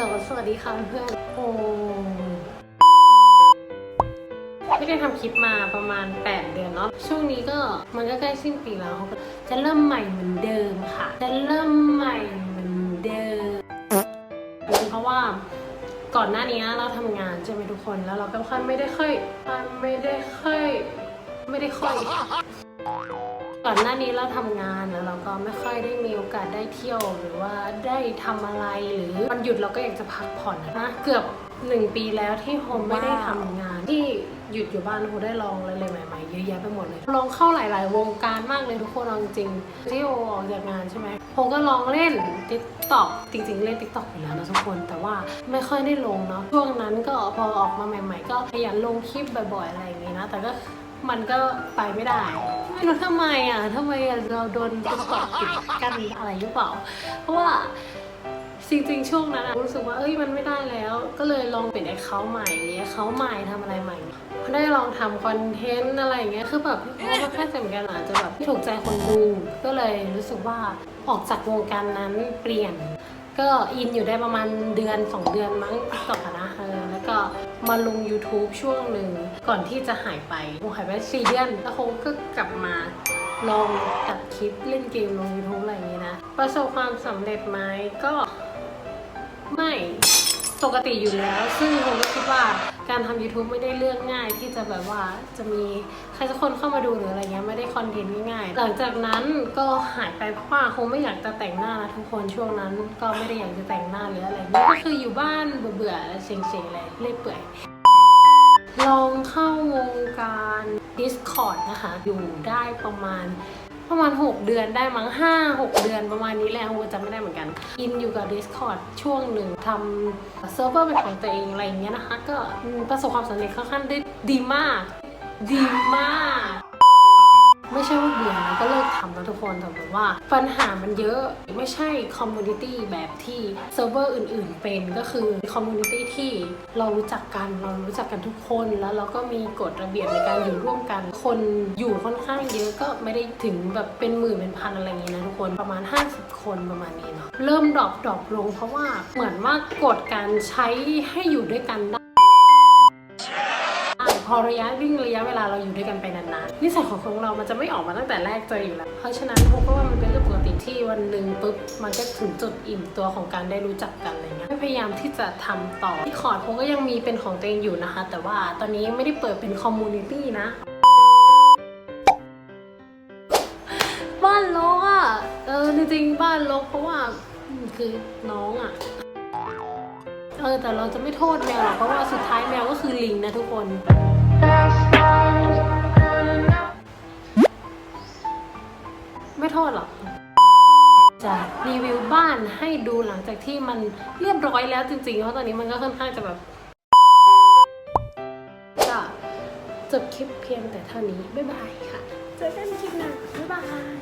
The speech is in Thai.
ลสวัสดีค่ะเพื่อนโอ้ไม่ได้ทำคลิปมาประมาณ 8 เดือนเนาะ ช่วงนี้ก็มันก็ใกล้สิ้นปีแล้ว จะเริ่มใหม่เหมือนเดิมค่ะ จะเริ่มใหม่เหมือนเดิม เพราะว่าก่อนหน้านี้เราทำงานใช่ไหมทุกคน แล้วเราก็ค่อยไม่ได้ค่อยไม่ได้ค่อย ไม่ได้ค่อย ก่อนหน้านี้เราทำงานแล้วเราก็ไม่ค่อยได้มีโอกาสได้เที่ยวหรือว่าได้ทำอะไรหรือวันหยุดเราก็อยากจะพักผ่อนนะเกือบหนึ่งปีแล้วที่โฮมไม่ได้ทำงานที่หยุดอยู่บ้านโฮได้ลองอะไรใหม่ๆเยอะแยะไปหมดเลย ลองเข้าหลาย ๆ วงการมากเลยทุกคนเอาจริงๆที่โฮออกจากงานใช่ไหมโฮก็ลองเล่นติ๊กต็อกจริง ๆ เล่นติ๊กต็อกอยู่แล้วนะทุกคน แต่ว่าไม่ค่อยได้ลงเนาะช่วงนั้นก็พอออกมาใหม่ ๆ ก็ขยันลงคลิปบ่อยๆอะไรอย่างงี้นะแต่ก็ มันก็ไปไม่ได้ไม่รู้ทำไมอะทำไมอะเราโดนกต็อกปิดกั้นอะไรหรือเปล่า เพราะว่าจริงๆช่วงนั้นรู้สึกว่าเอ้ยมันไม่ได้แล้ว ก็เลยลองเปลี่ยนแอคเคาใหม่แอคเคาใหม่ทำอะไรใหม่ได้ลองทำคอนเทนต์อะไรอย่างเงี้ยคือแบบเพราะว่าแค่จำกันอาจจะแบบไม่ถูกใจคนดูก็เลยรู้สึกว่าออกจากวงการนั้นเปลี่ยน ก็อินอยู่ได้ประมาณเดือน 2 เดือนมั้งต่อนะเออแล้ว มาลง YouTube ช่วงหนึ่งก่อนที่จะหายไปคงหายไปสี่เดือนแล้วคงก็กลับมาลองตัดคลิปเล่นเกมลง YouTube อะไรอย่างนี้นะ ประสบความสำเร็จไหมก็ไม่ปกติอยู่แล้ว ซึ่งผมก็คิดว่าการทำ YouTube ไม่ได้เรื่องง่ายที่จะแบบว่าจะมีใครสักคนเข้ามาดูหรืออะไรเงี้ย ได้คอนเทนต์ง่ายๆ หลังจากนั้นก็หายไปเพราะว่าคงไม่อยากจะแต่งหน้านะทุกคนช่วงนั้นก็ไม่ได้อยากจะแต่งหน้าหรืออะไรเงี้ยก็คืออยู่บ้านเบื่อๆเซ็งๆเลยเล่อยเปื่อยลองเข้าวงการ Discord นะคะ อยู่ได้ประมาณประมาณ 6 เดือนได้มั้ง 5 6 เดือนประมาณนี้แหละโอ้จำไม่ได้เหมือนกัน อินอยู่กับ Discord ช่วงหนึ่งทำเซิร์ฟเวอร์เป็นของตัวเองอะไรอย่างเงี้ยนะคะ ก็ประสบความสำเร็จค่อนข้างได้ดีมาก ดีมาก ไม่ใช่ว่าเบื่อแล้วก็เลิกทำนะทุกคนแต่แบบว่าปัญหามันเยอะไม่ใช่คอมมูนิตี้แบบที่เซิร์ฟเวอร์อื่น ๆ เป็นก็คือคอมมูนิตี้ที่เรารู้จักกันเรารู้จักกันทุกคนแล้วเราก็มีกฎระเบียบในการอยู่ร่วมกัน คนอยู่ค่อนข้างเยอะก็ไม่ได้ถึงแบบเป็นหมื่นเป็นพันอะไรอย่างเงี้ยนะทุกคนประมาณ 50 คนประมาณนี้เนาะเริ่มดรอปดรอปลงเพราะว่าเหมือนว่ากฎการใช้ให้อยู่ด้วยกันได้ พอระยะวิ่งระยะเวลาเราอยู่ด้วยกันไปนานๆนิสัยของของเรามันจะไม่ออกมาตั้งแต่แรกเจออยู่แล้ว เพราะฉะนั้นพบว่ามันเป็นเรื่องปกติที่วันหนึ่งปุ๊บมันก็ถึงจุดอิ่มตัวของการได้รู้จักกันอะไรเงี้ยพยายามที่จะทำต่อที่คอร์ดผมก็ยังมีเป็นของตัวเองอยู่นะคะ แต่ว่าตอนนี้ไม่ได้เปิดเป็นคอมมูนิตี้นะบ้านลกอะเออจริงๆบ้านลกเพราะว่าคือน้องอะ เออแต่เราจะไม่โทษแมวหรอกเพราะว่าสุดท้ายแมวก็คือลิงนะทุกคน ไม่โทษหรอกจะรีวิวบ้านให้ดูหลังจากที่มันเรียบร้อยแล้วจริงๆ เพราะตอนนี้มันก็ค่อนข้างจะแบบก็จบคลิปเพียงแต่เท่านี้ บ๊ายบายค่ะ เจอกันคลิปหน้าบ๊ายบาย